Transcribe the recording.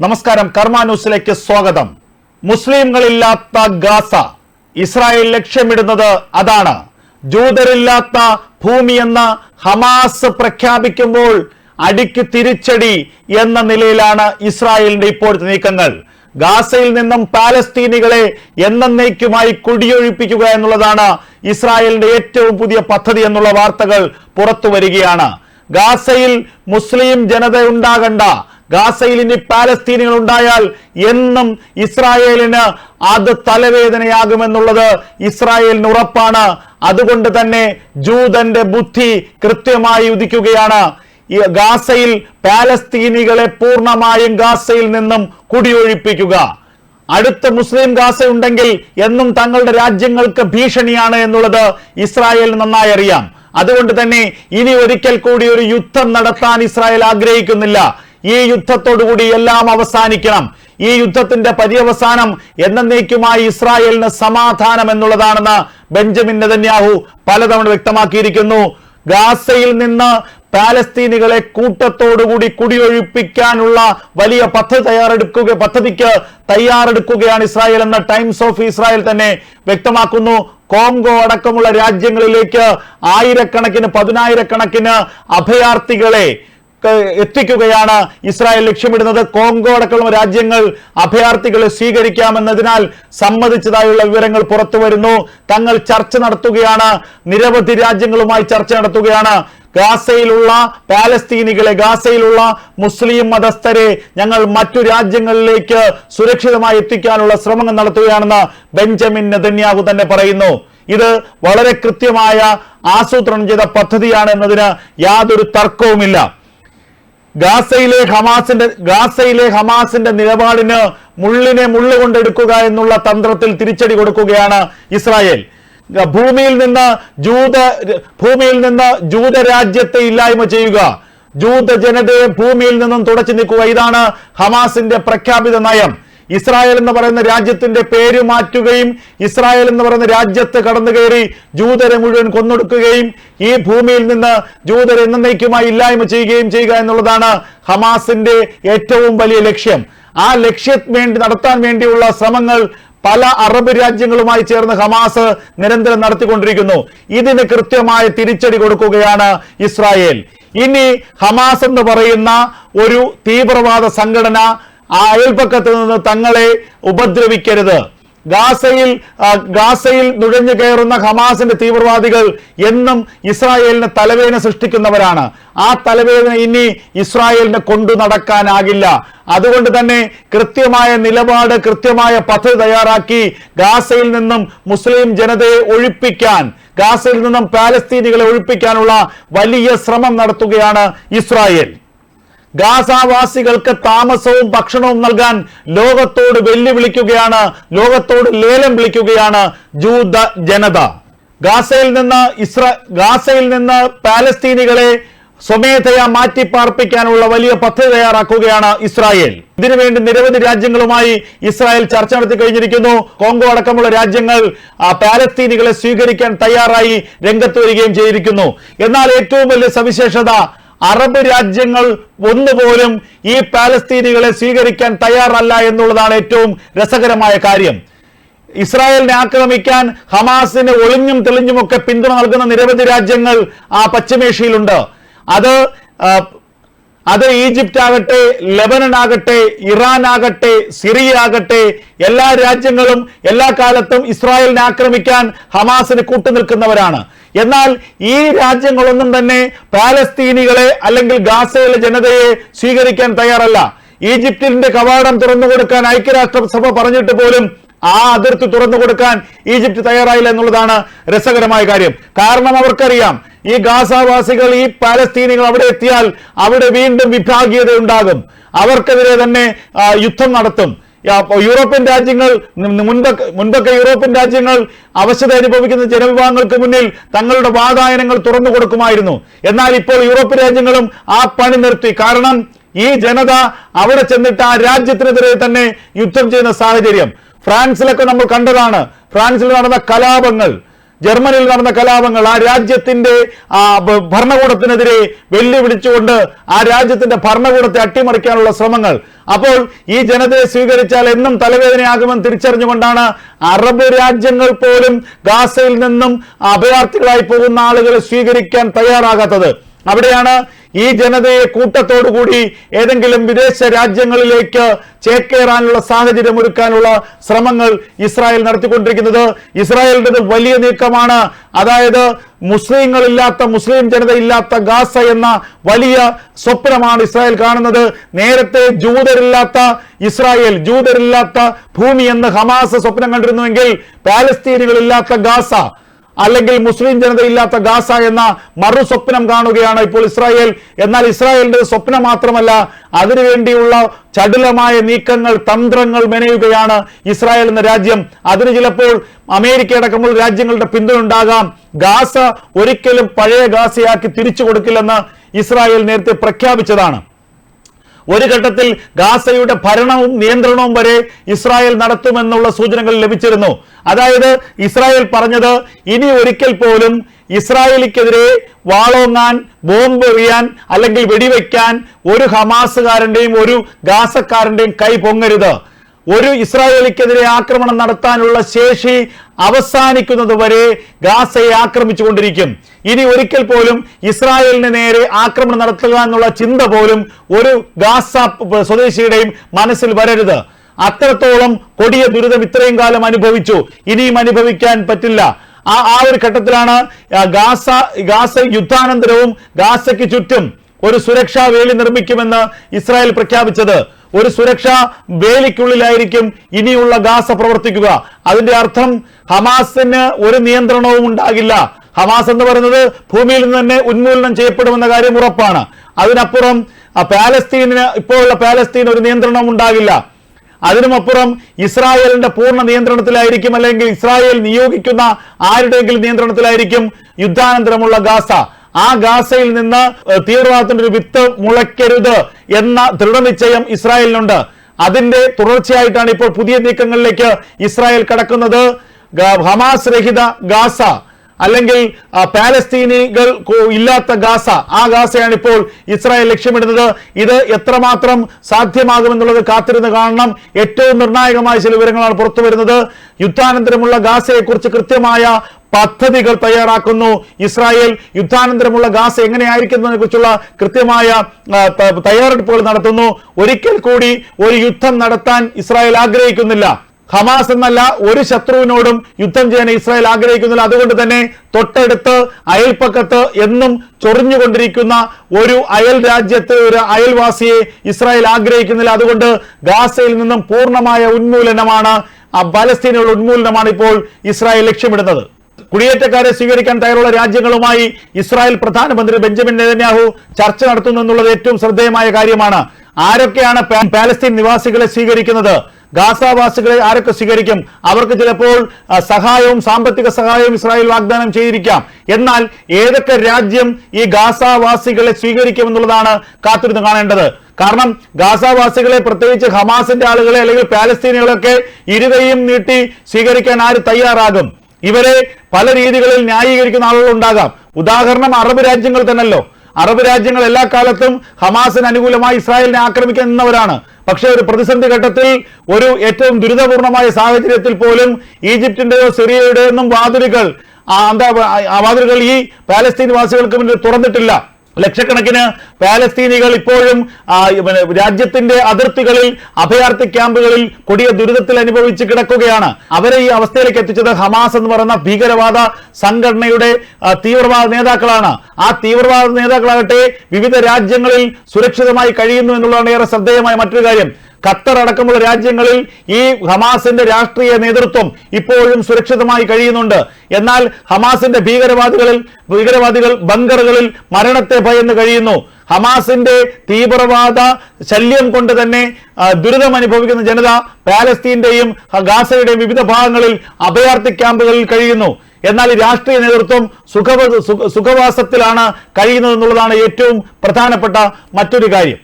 നമസ്കാരം. കർമ്മ ന്യൂസിലേക്ക് സ്വാഗതം. മുസ്ലിംകളില്ലാത്ത ഗാസ. ഇസ്രായേൽ ലക്ഷ്യമിടുന്നത് അതാണ്. ജൂതരില്ലാത്ത ഭൂമിയെന്ന് ഹമാസ് പ്രഖ്യാപിക്കുമ്പോൾ അടിക്ക് തിരിച്ചടി എന്ന നിലയിലാണ് ഇസ്രായേലിന്റെ ഇപ്പോഴത്തെ നീക്കങ്ങൾ. ഗാസയിൽ നിന്നും പാലസ്തീനികളെ എന്നേക്കുമായി കുടിയൊഴിപ്പിക്കുക എന്നുള്ളതാണ് ഇസ്രായേലിന്റെ ഏറ്റവും പുതിയ പദ്ധതി എന്നുള്ള വാർത്തകൾ പുറത്തു വരികയാണ്. ഗാസയിൽ മുസ്ലിം ജനത ഉണ്ടാകണ്ട ഗാസയിൽ ഇനി പാലസ്തീനികൾ ഉണ്ടായാൽ എന്നും ഇസ്രായേലിന് അത് തലവേദനയാകുമെന്നുള്ളത് ഇസ്രായേലിന് ഉറപ്പാണ്. അതുകൊണ്ട് തന്നെ ജൂതന്റെ ബുദ്ധി കൃത്യമായി ഉദിക്കുകയാണ്. ഈ ഗാസയിൽ പാലസ്തീനികളെ പൂർണമായും ഗാസയിൽ നിന്നും കുടിയൊഴിപ്പിക്കുക. അടുത്ത മുസ്ലിം ഗാസ ഉണ്ടെങ്കിൽ എന്നും തങ്ങളുടെ രാജ്യങ്ങൾക്ക് ഭീഷണിയാണ് എന്നുള്ളത് ഇസ്രായേൽ നന്നായി അറിയാം. അതുകൊണ്ട് തന്നെ ഇനി ഒരിക്കൽ കൂടി ഒരു യുദ്ധം നടത്താൻ ഇസ്രായേൽ ആഗ്രഹിക്കുന്നില്ല. ഈ യുദ്ധത്തോടുകൂടി എല്ലാം അവസാനിക്കണം. ഈ യുദ്ധത്തിന്റെ പര്യവസാനം എന്നേക്കുമായി ഇസ്രായേലിന് സമാധാനം എന്നുള്ളതാണെന്ന് ബെഞ്ചമിൻ നെതന്യാഹു പലതവണ വ്യക്തമാക്കിയിരിക്കുന്നു. ഗാസയിൽ നിന്ന് പാലസ്തീനികളെ കൂട്ടത്തോടുകൂടി കുടിയൊഴിപ്പിക്കാനുള്ള വലിയ പദ്ധതി തയ്യാറെടുക്കുക പദ്ധതിക്ക് തയ്യാറെടുക്കുകയാണ് ഇസ്രായേൽ എന്ന ടൈംസ് ഓഫ് ഇസ്രായേൽ തന്നെ വ്യക്തമാക്കുന്നു. കോങ്കോ അടക്കമുള്ള രാജ്യങ്ങളിലേക്ക് ആയിരക്കണക്കിന് പതിനായിരക്കണക്കിന് അഭയാർത്ഥികളെ എത്തിക്കുകയാണ്. ഇസ്രായേൽ ലക്ഷ്യമിടുന്നത് കോങ്കോ അടക്കമുള്ള രാജ്യങ്ങൾ അഭയാർത്ഥികളെ സ്വീകരിക്കാമെന്നതിനാൽ സമ്മതിച്ചതായുള്ള വിവരങ്ങൾ പുറത്തു വരുന്നു. തങ്ങൾ ചർച്ച നടത്തുകയാണ്. നിരവധി രാജ്യങ്ങളുമായി ചർച്ച നടത്തുകയാണ്. ഗാസയിലുള്ള പാലസ്തീനികളെ ഗാസയിലുള്ള മുസ്ലിം മതസ്ഥരെ ഞങ്ങൾ മറ്റു രാജ്യങ്ങളിലേക്ക് സുരക്ഷിതമായി എത്തിക്കാനുള്ള ശ്രമങ്ങൾ നടത്തുകയാണെന്ന് ബെഞ്ചമിൻ നെതന്യാഹു തന്നെ പറയുന്നു. ഇത് വളരെ കൃത്യമായ ആസൂത്രണം ചെയ്ത പദ്ധതിയാണ് എന്നതിന് യാതൊരു തർക്കവുമില്ല. ഗാസയിലെ ഹമാസിന്റെ ഗാസയിലെ ഹമാസിന്റെ നിലപാടിന് മുള്ളിനെ മുള്ളു കൊണ്ടെടുക്കുക എന്നുള്ള തന്ത്രത്തിൽ തിരിച്ചടി കൊടുക്കുകയാണ് ഇസ്രായേൽ. ഭൂമിയിൽ നിന്ന് ജൂത ഭൂമിയിൽ നിന്ന് ജൂതരാജ്യത്തെ ഇല്ലായ്മ ചെയ്യുക. ജൂത ജനതയെ ഭൂമിയിൽ നിന്നും തുടച്ചു നീക്കുക. ഇതാണ് ഹമാസിന്റെ പ്രഖ്യാപിത നയം. ഇസ്രായേൽ എന്ന് പറയുന്ന രാജ്യത്തിന്റെ പേര് മാറ്റുകയും ഇസ്രായേൽ എന്ന് പറയുന്ന രാജ്യത്ത് കടന്നു കയറി ജൂതരെ മുഴുവൻ കൊന്നൊടുക്കുകയും ഈ ഭൂമിയിൽ നിന്ന് ജൂതരെ എന്നേക്കുമായി ഇല്ലായ്മ ചെയ്യുകയും ചെയ്യുക എന്നുള്ളതാണ് ഹമാസിന്റെ ഏറ്റവും വലിയ ലക്ഷ്യം. ആ ലക്ഷ്യം വേണ്ടി നടത്താൻ വേണ്ടിയുള്ള ശ്രമങ്ങൾ പല അറബ് രാജ്യങ്ങളുമായി ചേർന്ന് ഹമാസ് നിരന്തരം നടത്തിക്കൊണ്ടിരിക്കുന്നു. ഇതിന് കൃത്യമായ തിരിച്ചടി കൊടുക്കുകയാണ് ഇസ്രായേൽ. ഇനി ഹമാസ് എന്ന് പറയുന്ന ഒരു തീവ്രവാദ സംഘടന ആ അയൽപ്പക്കത്ത് നിന്ന് തങ്ങളെ ഉപദ്രവിക്കരുത്. ഗാസയിൽ ഗാസയിൽ നുഴഞ്ഞു കയറുന്ന ഹമാസിന്റെ തീവ്രവാദികൾ എന്നും ഇസ്രായേലിന് തലവേദന സൃഷ്ടിക്കുന്നവരാണ്. ആ തലവേദന ഇനി ഇസ്രായേലിന് കൊണ്ടു നടക്കാനാകില്ല. അതുകൊണ്ട് തന്നെ കൃത്യമായ നിലപാട് കൃത്യമായ പദ്ധതി തയ്യാറാക്കി ഗാസയിൽ നിന്നും മുസ്ലിം ജനതയെ ഒഴിപ്പിക്കാൻ ഗാസയിൽ നിന്നും പാലസ്തീനികളെ ഒഴിപ്പിക്കാനുള്ള വലിയ ശ്രമം നടത്തുകയാണ് ഇസ്രായേൽ. ഗാസാവാസികൾക്ക് താമസവും ഭക്ഷണവും നൽകാൻ ലോകത്തോട് വെല്ലുവിളിക്കുകയാണ് ലോകത്തോട് ലേലം വിളിക്കുകയാണ് ജൂത ജനത. ഗാസയിൽ നിന്ന് ഇസ്ര ഗാസയിൽ നിന്ന് പാലസ്തീനികളെ സ്വമേധയാ മാറ്റിപ്പാർപ്പിക്കാനുള്ള വലിയ പദ്ധതി തയ്യാറാക്കുകയാണ് ഇസ്രായേൽ. ഇതിനുവേണ്ടി നിരവധി രാജ്യങ്ങളുമായി ഇസ്രായേൽ ചർച്ച നടത്തി കഴിഞ്ഞിരിക്കുന്നു. കോങ്കോ അടക്കമുള്ള രാജ്യങ്ങൾ ആ പാലസ്തീനികളെ സ്വീകരിക്കാൻ തയ്യാറായി രംഗത്ത് വരികയും ചെയ്തിരിക്കുന്നു. എന്നാൽ ഏറ്റവും വലിയ സവിശേഷത അറബ് രാജ്യങ്ങൾ ഒന്നുപോലും ഈ പാലസ്തീനികളെ സ്വീകരിക്കാൻ തയ്യാറല്ല എന്നുള്ളതാണ് ഏറ്റവും രസകരമായ കാര്യം. ഇസ്രായേലിനെ ആക്രമിക്കാൻ ഹമാസിന് ഒളിഞ്ഞും തെളിഞ്ഞുമൊക്കെ പിന്തുണ നൽകുന്ന നിരവധി രാജ്യങ്ങൾ ആ പശ്ചിമേഷ്യയിലുണ്ട്. അത് അത് ഈജിപ്റ്റ് ആകട്ടെ ലെബനൻ ആകട്ടെ ഇറാൻ ആകട്ടെ സിറിയ ആകട്ടെ എല്ലാ രാജ്യങ്ങളും എല്ലാ കാലത്തും ഇസ്രായേലിനെ ആക്രമിക്കാൻ ഹമാസിന് കൂട്ടുനിൽക്കുന്നവരാണ്. എന്നാൽ ഈ രാജ്യങ്ങളൊന്നും തന്നെ പാലസ്തീനികളെ അല്ലെങ്കിൽ ഗാസയിലെ ജനതയെ സ്വീകരിക്കാൻ തയ്യാറല്ല. ഈജിപ്തിന്റെ കവാടം തുറന്നു കൊടുക്കാൻ ഐക്യരാഷ്ട്രസഭ പറഞ്ഞിട്ട് പോലും ആ അതിർത്തി തുറന്നു കൊടുക്കാൻ ഈജിപ്ത് തയ്യാറായില്ല എന്നുള്ളതാണ് രസകരമായ കാര്യം. കാരണം അവർക്കറിയാം ഈ ഗാസാവാസികൾ ഈ പാലസ്തീനികൾ അവിടെ എത്തിയാൽ അവിടെ വീണ്ടും വിഭാഗീയത ഉണ്ടാകും. അവർക്കെതിരെ തന്നെ യുദ്ധം നടത്തും. യൂറോപ്യൻ രാജ്യങ്ങൾ മുൻപൊക്കെ മുൻപൊക്കെ യൂറോപ്യൻ രാജ്യങ്ങൾ അവശത അനുഭവിക്കുന്ന ജനവിഭാഗങ്ങൾക്ക് മുന്നിൽ തങ്ങളുടെ വാതായനങ്ങൾ തുറന്നു കൊടുക്കുമായിരുന്നു. എന്നാൽ ഇപ്പോൾ യൂറോപ്യൻ രാജ്യങ്ങളും ആ പണി നിർത്തി. കാരണം ഈ ജനത അവിടെ ചെന്നിട്ട് ആ രാജ്യത്തിനെതിരെ തന്നെ യുദ്ധം ചെയ്യുന്ന സാഹചര്യം. ഫ്രാൻസിലൊക്കെ നമ്മൾ കണ്ടതാണ്. ഫ്രാൻസിൽ നടന്ന കലാപങ്ങൾ. ജർമ്മനിയിൽ നടന്ന കലാപങ്ങൾ ആ രാജ്യത്തിന്റെ ആ ഭരണകൂടത്തിനെതിരെ വെല്ലുവിളിച്ചുകൊണ്ട് ആ രാജ്യത്തിന്റെ ഭരണകൂടത്തെ അട്ടിമറിക്കാനുള്ള ശ്രമങ്ങൾ. അപ്പോൾ ഈ ജനതയെ സ്വീകരിച്ചാൽ എന്നും തലവേദനയാകുമെന്ന് തിരിച്ചറിഞ്ഞുകൊണ്ടാണ് അറബ് രാജ്യങ്ങൾ പോലും ഗാസയിൽ നിന്നും അഭയാർത്ഥികളായി പോകുന്ന ആളുകളെ സ്വീകരിക്കാൻ തയ്യാറാകാത്തത്. അവിടെയാണ് ഈ ജനതയെ കൂട്ടത്തോടുകൂടി ഏതെങ്കിലും വിദേശ രാജ്യങ്ങളിലേക്ക് ചേക്കേറാനുള്ള സാഹചര്യം ഒരുക്കാനുള്ള ശ്രമങ്ങൾ ഇസ്രായേൽ നടത്തിക്കൊണ്ടിരിക്കുന്നത്. ഇസ്രായേലിന്റെ വലിയ നീക്കമാണ്. അതായത് മുസ്ലിങ്ങളില്ലാത്ത മുസ്ലിം ജനതയില്ലാത്ത ഗാസ എന്ന വലിയ സ്വപ്നമാണ് ഇസ്രായേൽ കാണുന്നത്. നേരത്തെ ജൂതരില്ലാത്ത ഇസ്രായേൽ ജൂതരില്ലാത്ത ഭൂമി എന്ന് ഹമാസ് സ്വപ്നം കണ്ടിരുന്നുവെങ്കിൽ പാലസ്തീനുകളില്ലാത്ത ഗാസ അല്ലെങ്കിൽ മുസ്ലിം ജനതയില്ലാത്ത ഗാസ എന്ന മറു സ്വപ്നം കാണുകയാണ് ഇപ്പോൾ ഇസ്രായേൽ. എന്നാൽ ഇസ്രായേലിന്റെ സ്വപ്നം മാത്രമല്ല അതിനുവേണ്ടിയുള്ള ചടുലമായ നീക്കങ്ങൾ തന്ത്രങ്ങൾ മെനയുകയാണ് ഇസ്രായേൽ എന്ന രാജ്യം. അതിന് ചിലപ്പോൾ അമേരിക്ക അടക്കമുള്ള രാജ്യങ്ങളുടെ പിന്തുണ ഉണ്ടാകാം. ഗാസ ഒരിക്കലും പഴയ ഗാസയാക്കി തിരിച്ചു കൊടുക്കില്ലെന്ന് ഇസ്രായേൽ നേരത്തെ പ്രഖ്യാപിച്ചതാണ്. ഒരു ഘട്ടത്തിൽ ഗാസയുടെ ഭരണവും നിയന്ത്രണവും വരെ ഇസ്രായേൽ നടത്തുമെന്നുള്ള സൂചനകൾ ലഭിച്ചിരുന്നു. അതായത് ഇസ്രായേൽ പറഞ്ഞത് ഇനി ഒരിക്കൽ പോലും ഇസ്രായേലിക്കെതിരെ വാളോങ്ങാൻ ബോംബ് എറിയാൻ അല്ലെങ്കിൽ വെടിവെക്കാൻ ഒരു ഹമാസുകാരന്റെയും ഒരു ഗാസക്കാരന്റെയും കൈ പൊങ്ങരുത്. ഒരു ഇസ്രായേലിക്കെതിരെ ആക്രമണം നടത്താനുള്ള ശേഷി അവസാനിക്കുന്നത് വരെ ഗാസയെ ആക്രമിച്ചുകൊണ്ടിരിക്കും. ഇനി ഒരിക്കൽ പോലും ഇസ്രായേലിന് നേരെ ആക്രമണം നടത്തുക എന്നുള്ള ചിന്ത പോലും ഒരു ഗാസ സ്വദേശിയുടെയും മനസ്സിൽ വരരുത്. അത്രത്തോളം കൊടിയ ദുരിതം ഇത്രയും കാലം അനുഭവിച്ചു. ഇനിയും അനുഭവിക്കാൻ പറ്റില്ല. ആ ആ ഒരു ഘട്ടത്തിലാണ് ഗാസ ഗാസ യുദ്ധാനന്തരവും ഗാസയ്ക്ക് ചുറ്റും ഒരു സുരക്ഷാ വേലി നിർമ്മിക്കുമെന്ന് ഇസ്രായേൽ പ്രഖ്യാപിച്ചത്. ഒരു സുരക്ഷാ വേലിക്കുള്ളിലായിരിക്കും ഇനിയുള്ള ഗാസ പ്രവർത്തിക്കുക. അതിന്റെ അർത്ഥം ഹമാസിന് ഒരു നിയന്ത്രണവും ഉണ്ടാകില്ല. ഹമാസ് എന്ന് പറയുന്നത് ഭൂമിയിൽ നിന്ന് തന്നെ ഉന്മൂലനം ചെയ്യപ്പെടുമെന്ന കാര്യം ഉറപ്പാണ്. അതിനപ്പുറം പാലസ്തീനിന് ഇപ്പോഴുള്ള പാലസ്തീൻ ഒരു നിയന്ത്രണം ഉണ്ടാകില്ല. അതിനുമപ്പുറം ഇസ്രായേലിന്റെ പൂർണ നിയന്ത്രണത്തിലായിരിക്കും അല്ലെങ്കിൽ ഇസ്രായേൽ നിയോഗിക്കുന്ന ആരുടെയെങ്കിലും നിയന്ത്രണത്തിലായിരിക്കും യുദ്ധാനന്തരമുള്ള ഗാസ. ആ ഗാസയിൽ നിന്ന് തീവ്രവാദത്തിന്റെ ഒരു വിത്ത് മുളയ്ക്കരുത് എന്ന ദൃഢനിശ്ചയം ഇസ്രായേലിനുണ്ട്. അതിന്റെ തുടർച്ചയായിട്ടാണ് ഇപ്പോൾ പുതിയ നീക്കങ്ങളിലേക്ക് ഇസ്രായേൽ കടക്കുന്നത്. ഹമാസ് രഹിത ഗാസ അല്ലെങ്കിൽ പാലസ്തീനികൾ ഇല്ലാത്ത ഗാസ ആ ഗാസയാണ് ഇപ്പോൾ ഇസ്രായേൽ ലക്ഷ്യമിടുന്നത്. ഇത് എത്രമാത്രം സാധ്യമാകുമെന്നുള്ളത് കാത്തിരുന്ന് കാണണം. ഏറ്റവും നിർണായകമായ ചില വിവരങ്ങളാണ് പുറത്തു വരുന്നത് യുദ്ധാനന്തരമുള്ള ഗാസയെക്കുറിച്ച് കൃത്യമായ പദ്ധതികൾ തയ്യാറാക്കുന്നു. ഇസ്രായേൽ യുദ്ധാനന്തരമുള്ള ഗാസ എങ്ങനെയായിരിക്കുന്നതിനെ കുറിച്ചുള്ള കൃത്യമായ തയ്യാറെടുപ്പുകൾ നടത്തുന്നു. ഒരിക്കൽ കൂടി ഒരു യുദ്ധം നടത്താൻ ഇസ്രായേൽ ആഗ്രഹിക്കുന്നില്ല. ഹമാസ് എന്നല്ല ഒരു ശത്രുവിനോടും യുദ്ധം ചെയ്യാൻ ഇസ്രായേൽ ആഗ്രഹിക്കുന്നില്ല. അതുകൊണ്ട് തന്നെ തൊട്ടടുത്ത് അയൽപ്പക്കത്ത് എന്നും ചൊറിഞ്ഞുകൊണ്ടിരിക്കുന്ന ഒരു അയൽ രാജ്യത്തെ ഒരു അയൽവാസിയെ ഇസ്രായേൽ ആഗ്രഹിക്കുന്നില്ല. അതുകൊണ്ട് ഗാസയിൽ നിന്നും പൂർണമായ ഉന്മൂലനമാണ് ആ പലസ്തീനുള്ള ഉന്മൂലനമാണ് ഇപ്പോൾ ഇസ്രായേൽ ലക്ഷ്യമിടുന്നത്. കുടിയേറ്റക്കാരെ സ്വീകരിക്കാൻ തയ്യാറുള്ള രാജ്യങ്ങളുമായി ഇസ്രായേൽ പ്രധാനമന്ത്രി ബെഞ്ചമിൻ നെതന്യാഹു ചർച്ച നടത്തുന്നു എന്നുള്ളത് ഏറ്റവും ശ്രദ്ധേയമായ കാര്യമാണ്. ആരൊക്കെയാണ് പാലസ്തീൻ നിവാസികളെ സ്വീകരിക്കുന്നത്? ഗാസാവാസികളെ ആരൊക്കെ സ്വീകരിക്കും? അവർക്ക് ചിലപ്പോൾ സഹായവും സാമ്പത്തിക സഹായവും ഇസ്രായേൽ വാഗ്ദാനം ചെയ്തിരിക്കാം. എന്നാൽ ഏതൊക്കെ രാജ്യം ഈ ഗാസാവാസികളെ സ്വീകരിക്കും എന്നുള്ളതാണ് കാത്തിരുന്ന് കാണേണ്ടത്. കാരണം ഗാസാവാസികളെ പ്രത്യേകിച്ച് ഹമാസിന്റെ ആളുകളെ അല്ലെങ്കിൽ പാലസ്തീനികളൊക്കെ ഇരുകയും നീട്ടി സ്വീകരിക്കാൻ ആര് തയ്യാറാകും? ഇവരെ പല രീതികളിൽ ന്യായീകരിക്കുന്ന ആളുകൾ ഉണ്ടാകാം. ഉദാഹരണം അറബ് രാജ്യങ്ങൾ തന്നെയല്ലോ. അറബ് രാജ്യങ്ങൾ എല്ലാ കാലത്തും ഹമാസിന് അനുകൂലമായി ഇസ്രായേലിനെ ആക്രമിക്കാൻ നിന്നവരാണ്. പക്ഷേ ഒരു പ്രതിസന്ധി ഘട്ടത്തിൽ ഒരു ഏറ്റവും ദുരിതപൂർണമായ സാഹചര്യത്തിൽ പോലും ഈജിപ്തിന്റെയോ സിറിയയുടെയോ ഒന്നും വാതിലുകൾ എന്താ വാതിലുകൾ ഈ പാലസ്തീൻ വാസികൾക്ക് മുന്നിൽ തുറന്നിട്ടില്ല. ലക്ഷക്കണക്കിന് പാലസ്തീനികൾ ഇപ്പോഴും രാജ്യത്തിന്റെ അതിർത്തികളിൽ അഭയാർത്ഥി ക്യാമ്പുകളിൽ കൊടിയ ദുരിതത്തിൽ അനുഭവിച്ച് കിടക്കുകയാണ്. അവരെ ഈ അവസ്ഥയിലേക്ക് എത്തിച്ചത് ഹമാസ് എന്ന് പറയുന്ന ഭീകരവാദ സംഘടനയുടെ തീവ്രവാദ നേതാക്കളാണ്. ആ തീവ്രവാദ നേതാക്കളാകട്ടെ വിവിധ രാജ്യങ്ങളിൽ സുരക്ഷിതമായി കഴിയുന്നു എന്നുള്ളതാണ് ഏറെ ശ്രദ്ധേയമായ മറ്റൊരു കാര്യം. ഖത്തർ അടക്കമുള്ള രാജ്യങ്ങളിൽ ഈ ഹമാസിന്റെ രാഷ്ട്രീയ നേതൃത്വം ഇപ്പോഴും സുരക്ഷിതമായി കഴിയുന്നുണ്ട്. എന്നാൽ ഹമാസിന്റെ ഭീകരവാദികളിൽ ഭീകരവാദികൾ ബങ്കറുകളിൽ മരണത്തെ ഭയന്ന് കഴിയുന്നു. ഹമാസിന്റെ തീവ്രവാദ ശല്യം കൊണ്ട് തന്നെ ദുരിതം അനുഭവിക്കുന്ന ജനത പാലസ്തീന്റെയും ഗാസയുടെയും വിവിധ ഭാഗങ്ങളിൽ അഭയാർത്ഥി ക്യാമ്പുകളിൽ കഴിയുന്നു. എന്നാൽ ഈ രാഷ്ട്രീയ നേതൃത്വം സുഖവ സുഖ- സുഖവാസത്തിലാണ് കഴിയുന്നത് എന്നുള്ളതാണ് ഏറ്റവും പ്രധാനപ്പെട്ട മറ്റൊരു കാര്യം.